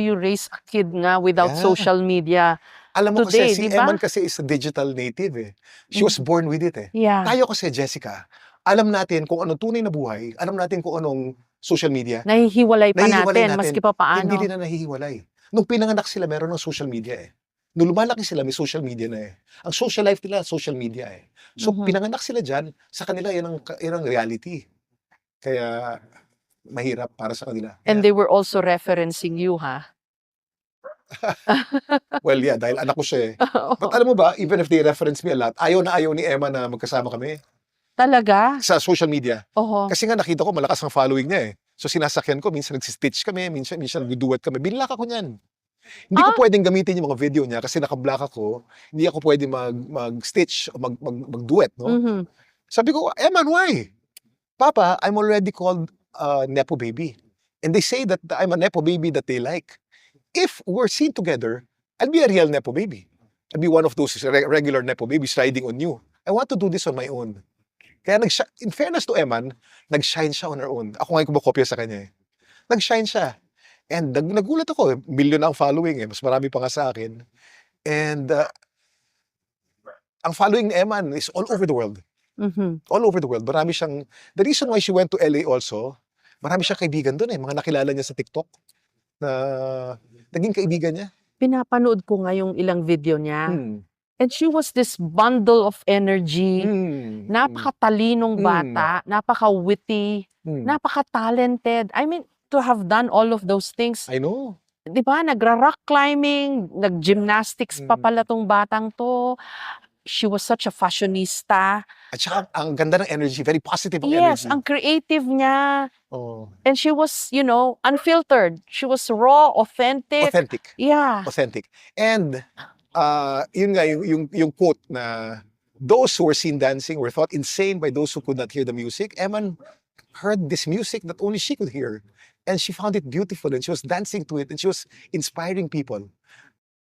you raise a kid nga without Yeah. social media? Alam mo Today, kasi si di ba? Eman kasi is a digital native eh. She Mm. was born with it eh. Yeah. Tayo kasi Jessica, alam natin kung anong tunay na buhay, alam natin kung anong social media. Nahihiwalay pa Nahihiwalay natin, natin. maski pa paano. Hindi na nahihiwalay. Nung pinanganak sila, meron ng social media eh. Nung lumalaki sila, may social media na eh. Ang social life nila, social media eh. So, Mhm. pinanganak sila dyan, sa kanila, yan ang, yan ang reality. Kaya, mahirap para sa kanila. And Yeah. they were also referencing you, ha? Well, yeah, dahil anak ko siya eh. But alam mo ba, even if they reference me a lot, ayaw na ayaw ni Emma na magkasama kami Talaga? sa social media. Oho. Kasi nga nakita ko malakas ang following niya eh. So sinasakyan ko, minsan nagsistitch kami, minsan, minsan nagduduet kami. Binlock ako niyan. Hindi ko Ah? pwedeng gamitin yung mga video niya kasi nakablock ako. Hindi ako pwede mag, mag-stitch o mag, mag, mag-duet, no? Mhm. Sabi ko, Eman, why? Papa, I'm already called uh, Nepo baby. And they say that I'm a Nepo baby that they like. If we're seen together, I'll be a real Nepo baby. I'll be one of those re- regular Nepo babies riding on you. I want to do this on my own. Kaya nag in fairness to Eman, nag-shine siya on her own. Ako nga yung kumakopya sa kanya eh. Nag-shine siya. And nag nagulat ako, million ang following eh. Mas marami pa nga sa akin. And uh, ang following ni Eman is all over the world Mhm. all over the world. Marami siyang, the reason why she went to LA also, marami siyang kaibigan doon eh. Mga nakilala niya sa TikTok na naging kaibigan niya. Pinapanood ko nga yung ilang video niya. Hmm. And she was this bundle of energy. Hmm. Napakatalinong Mm. bata, napaka-witty, Hmm. napaka-talented. I mean, to have done all of those things, I know. 'di ba? Nagra-rock climbing, nag-gymnastics pa Mm. pala tong batang to. She was such a fashionista. At saka ang ganda ng energy, very positive ang Yes, energy. ang creative niya. Oh. And she was, you know, unfiltered. She was raw, authentic. Authentic. Yeah. Authentic. And uh, yun nga, yung, yung, yung quote na those who were seen dancing were thought insane by those who could not hear the music. Eman heard this music that only she could hear. And she found it beautiful and she was dancing to it and she was inspiring people.